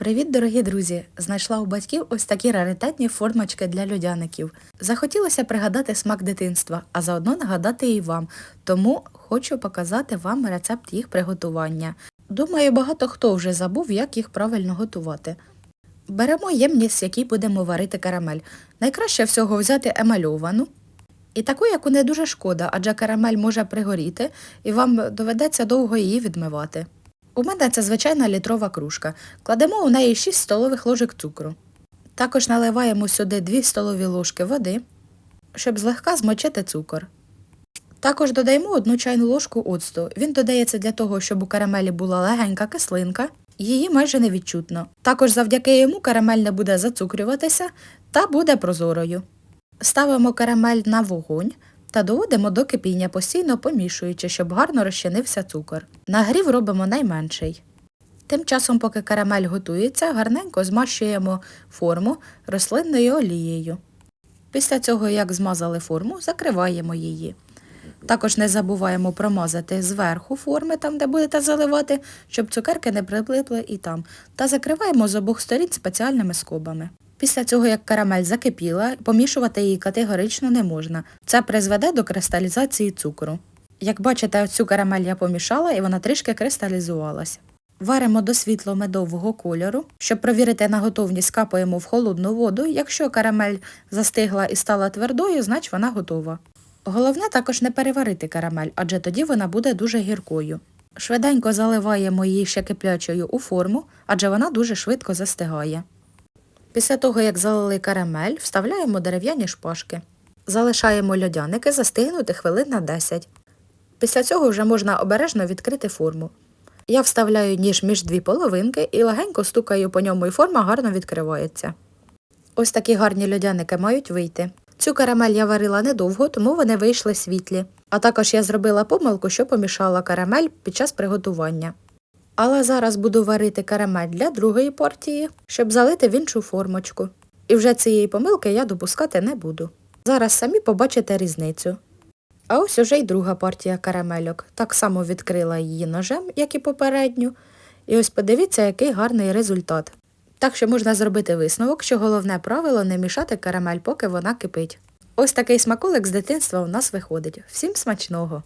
Привіт, дорогі друзі! Знайшла у батьків ось такі раритетні формочки для льодяників. Захотілося пригадати смак дитинства, а заодно нагадати і вам. Тому хочу показати вам рецепт їх приготування. Думаю, багато хто вже забув, як їх правильно готувати. Беремо ємність, в якій будемо варити карамель. Найкраще всього взяти емальовану. І таку, яку не дуже шкода, адже карамель може пригоріти, і вам доведеться довго її відмивати. У мене це звичайна літрова кружка. Кладемо у неї 6 столових ложок цукру. Також наливаємо сюди 2 столові ложки води, щоб злегка змочити цукор. Також додаємо 1 чайну ложку оцту. Він додається для того, щоб у карамелі була легенька кислинка, її майже невідчутно. Також завдяки йому карамель не буде зацукрюватися та буде прозорою. Ставимо карамель на вогонь та доводимо до кипіння, постійно помішуючи, щоб гарно розчинився цукор. Нагрів робимо найменший. Тим часом, поки карамель готується, гарненько змащуємо форму рослинною олією. Після цього, як змазали форму, закриваємо її. Також не забуваємо промазати зверху форми, там, де будете заливати, щоб цукерки не прилипли і там, та закриваємо з обох сторін спеціальними скобами. Після цього, як карамель закипіла, помішувати її категорично не можна. Це призведе до кристалізації цукру. Як бачите, цю карамель я помішала і вона трішки кристалізувалася. Варимо до світло-медового кольору. Щоб провірити на готовність, капаємо в холодну воду. Якщо карамель застигла і стала твердою, значить вона готова. Головне також не переварити карамель, адже тоді вона буде дуже гіркою. Швиденько заливаємо її ще киплячою у форму, адже вона дуже швидко застигає. Після того, як залили карамель, вставляємо дерев'яні шпажки. Залишаємо льодяники застигнути хвилин на 10. Після цього вже можна обережно відкрити форму. Я вставляю ніж між дві половинки і легенько стукаю по ньому, і форма гарно відкривається. Ось такі гарні льодяники мають вийти. Цю карамель я варила недовго, тому вони вийшли світлі. А також я зробила помилку, що помішала карамель під час приготування. Але зараз буду варити карамель для другої партії, щоб залити в іншу формочку. І вже цієї помилки я допускати не буду. Зараз самі побачите різницю. А ось уже й друга партія карамельок. Так само відкрила її ножем, як і попередню. І ось подивіться, який гарний результат. Так що можна зробити висновок, що головне правило не мішати карамель, поки вона кипить. Ось такий смаколик з дитинства у нас виходить. Всім смачного!